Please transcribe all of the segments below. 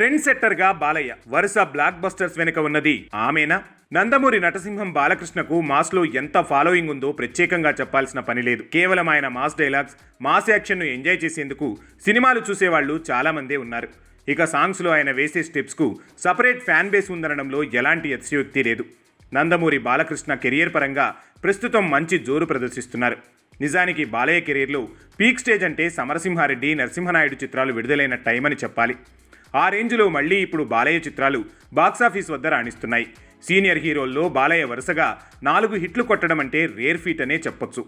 Trend సెట్టర్గా Balayya. వరుస black busters వెనుక ఉన్నది. ఆమెనా? నందమూరి నటసింహం బాలకృష్ణకు మాస్లో ఎంత ఫాలోయింగ్ ఉందో ప్రత్యేకంగా చెప్పాల్సిన పని లేదు. కేవలం ఆయన మాస్ డైలాగ్స్ మాస్ యాక్షన్ను ఎంజాయ్ చేసేందుకు సినిమాలు చూసేవాళ్ళు చాలా మందే ఉన్నారు. ఇక సాంగ్స్లో ఆయన వేసే స్టెప్స్కు సపరేట్ ఫ్యాన్ బేస్ ఉందనడంలో ఎలాంటి అతిశయోక్తి లేదు. నందమూరి బాలకృష్ణ కెరియర్ పరంగా ప్రస్తుతం మంచి జోరు ప్రదర్శిస్తున్నారు. నిజానికి బాలయ్య కెరీర్లో పీక్ స్టేజ్ అంటే సమరసింహారెడ్డి నరసింహనాయుడు చిత్రాలు విడుదలైన టైం అని చెప్పాలి. ఆ రేంజ్లో మళ్ళీ ఇప్పుడు బాలయ్య చిత్రాలు బాక్సాఫీస్ వద్ద రాణిస్తున్నాయి. సీనియర్ హీరోల్లో బాలయ్య వరుసగా నాలుగు హిట్లు కొట్టడం అంటే రేర్ ఫీట్ అనే చెప్పొచ్చు.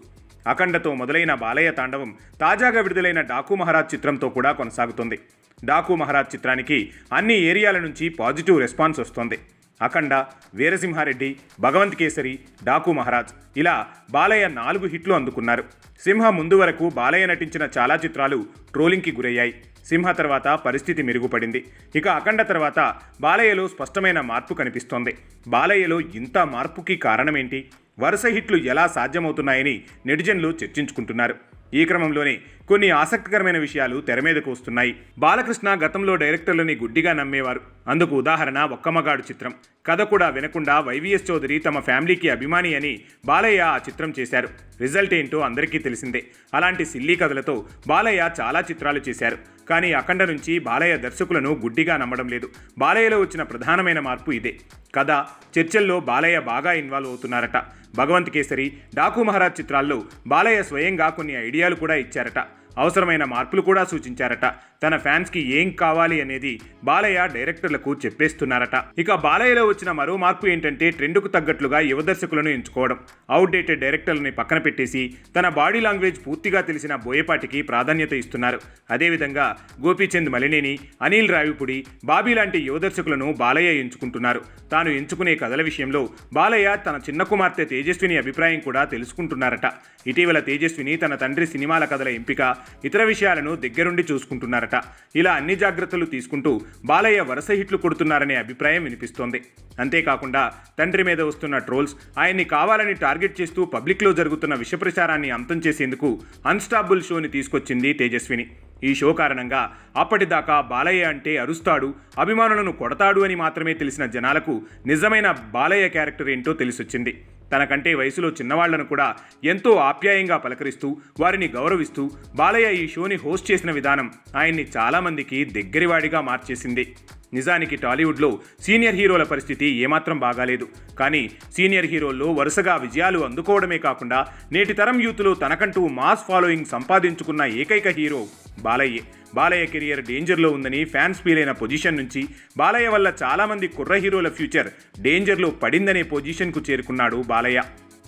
అఖండతో మొదలైన బాలయ్య తాండవం తాజాగా విడుదలైన డాకు మహారాజ్ చిత్రంతో కూడా కొనసాగుతుంది. డాకు మహారాజ్ చిత్రానికి అన్ని ఏరియాల నుంచి పాజిటివ్ రెస్పాన్స్ వస్తోంది. అఖండ వీరసింహారెడ్డి భగవంత్ కేసరి డాకు మహారాజ్ ఇలా బాలయ్య నాలుగు హిట్లు అందుకున్నారు. సింహ ముందు వరకు బాలయ్య నటించిన చాలా చిత్రాలు ట్రోలింగ్కి గురయ్యాయి. సింహ తర్వాత పరిస్థితి మెరుగుపడింది. ఇక అఖండ తర్వాత బాలయ్యలో స్పష్టమైన మార్పు కనిపిస్తోంది. బాలయ్యలో ఇంత మార్పుకి కారణమేంటి? వరుస హిట్లు ఎలా సాధ్యమవుతున్నాయని నెటిజన్లు చర్చించుకుంటున్నారు. ఈ క్రమంలోనే కొన్ని ఆసక్తికరమైన విషయాలు తెర మీదకు వస్తున్నాయి. బాలకృష్ణ గతంలో డైరెక్టర్లని గుడ్డిగా నమ్మేవారు. అందుకు ఉదాహరణ ఒక్కమ్మగాడు చిత్రం. కథ కూడా వినకుండా వైవిఎస్ చౌదరి తమ ఫ్యామిలీకి అభిమాని అని బాలయ్య ఆ చిత్రం చేశారు. రిజల్ట్ ఏంటో అందరికీ తెలిసిందే. అలాంటి సిల్లీ కథలతో బాలయ్య చాలా చిత్రాలు చేశారు. కానీ అఖండ నుంచి బాలయ్య దర్శకులను గుడ్డిగా నమ్మడం లేదు. బాలయ్యలో వచ్చిన ప్రధానమైన మార్పు ఇదే. కథ చర్చల్లో బాలయ్య బాగా ఇన్వాల్వ్ అవుతున్నారట. భగవంత్ కేసరి డాకు మహారాజ్ చిత్రాల్లో బాలయ్య స్వయంగా కొన్ని ఐడియాలు కూడా ఇచ్చారట. అవసరమైన మార్పులు కూడా సూచించారట. తన ఫ్యాన్స్కి ఏం కావాలి అనేది బాలయ్య డైరెక్టర్లకు చెప్పేస్తున్నారట. ఇక బాలయ్యలో వచ్చిన మరో మార్పు ఏంటంటే ట్రెండ్కు తగ్గట్లుగా యువ దర్శకులను ఎంచుకోవడం. అవుట్డేటెడ్ డైరెక్టర్లని పక్కన పెట్టేసి తన బాడీ లాంగ్వేజ్ పూర్తిగా తెలిసిన బోయపాటికి ప్రాధాన్యత ఇస్తున్నారు. అదేవిధంగా గోపీచంద్ మలినేని అనిల్ రావిపుడి బాబీ లాంటి యువ దర్శకులను బాలయ్య ఎంచుకుంటున్నారు. తాను ఎంచుకునే కథల విషయంలో బాలయ్య తన చిన్న కుమార్తె తేజస్విని అభిప్రాయం కూడా తెలుసుకుంటున్నారట. ఇటీవల తేజస్విని తన తండ్రి సినిమాల కథల ఎంపిక ఇతర విషయాలను దగ్గరుండి చూసుకుంటున్నారట. ఇలా అన్ని జాగ్రత్తలు తీసుకుంటూ బాలయ్య వరుస హిట్లు కొడుతున్నారనే అభిప్రాయం వినిపిస్తోంది. అంతేకాకుండా తండ్రి మీద వస్తున్న ట్రోల్స్ ఆయన్ని కావాలని టార్గెట్ చేస్తూ పబ్లిక్లో జరుగుతున్న విషప్రచారాన్ని అంతం చేసేందుకు అన్స్టాబుల్ షోని తీసుకొచ్చింది తేజస్విని. ఈ షో కారణంగా అప్పటిదాకా బాలయ్య అంటే అరుస్తాడు అభిమానులను కొడతాడు అని మాత్రమే తెలిసిన జనాలకు నిజమైన బాలయ్య క్యారెక్టర్ ఏంటో తెలిసొచ్చింది. తనకంటే వయసులో చిన్నవాళ్ళను కూడా ఎంతో ఆప్యాయంగా పలకరిస్తూ వారిని గౌరవిస్తూ బాలయ్య ఈ షోని హోస్ట్ చేసిన విధానం ఆయన్ని చాలామందికి దగ్గరివాడిగా మార్చేసింది. నిజానికి టాలీవుడ్లో సీనియర్ హీరోల పరిస్థితి ఏమాత్రం బాగాలేదు. కానీ సీనియర్ హీరోల్లో వరుసగా విజయాలు అందుకోవడమే కాకుండా నేటి తరం యూత్లో తనకంటూ మాస్ ఫాలోయింగ్ సంపాదించుకున్న ఏకైక హీరో బాలయ్యే. బాలయ్య కెరియర్ డేంజర్లో ఉందని ఫ్యాన్స్ ఫీల్ అయిన పొజిషన్ నుంచి బాలయ్య వల్ల చాలామంది కుర్ర హీరోల ఫ్యూచర్ డేంజర్లో పడిందనే పొజిషన్కు చేరుకున్నాడు బాలయ్య.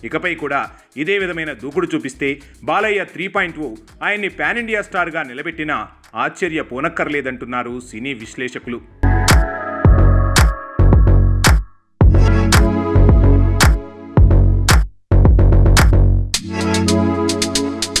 ఇకపై కూడా ఇదే విధమైన దూకుడు చూపిస్తే బాలయ్య త్రీ పాయింట్ ఓ ఆయన్ని పాన్ ఇండియా స్టార్గా నిలబెట్టినా ఆశ్చర్య పోనక్కర్లేదంటున్నారు సినీ విశ్లేషకులు.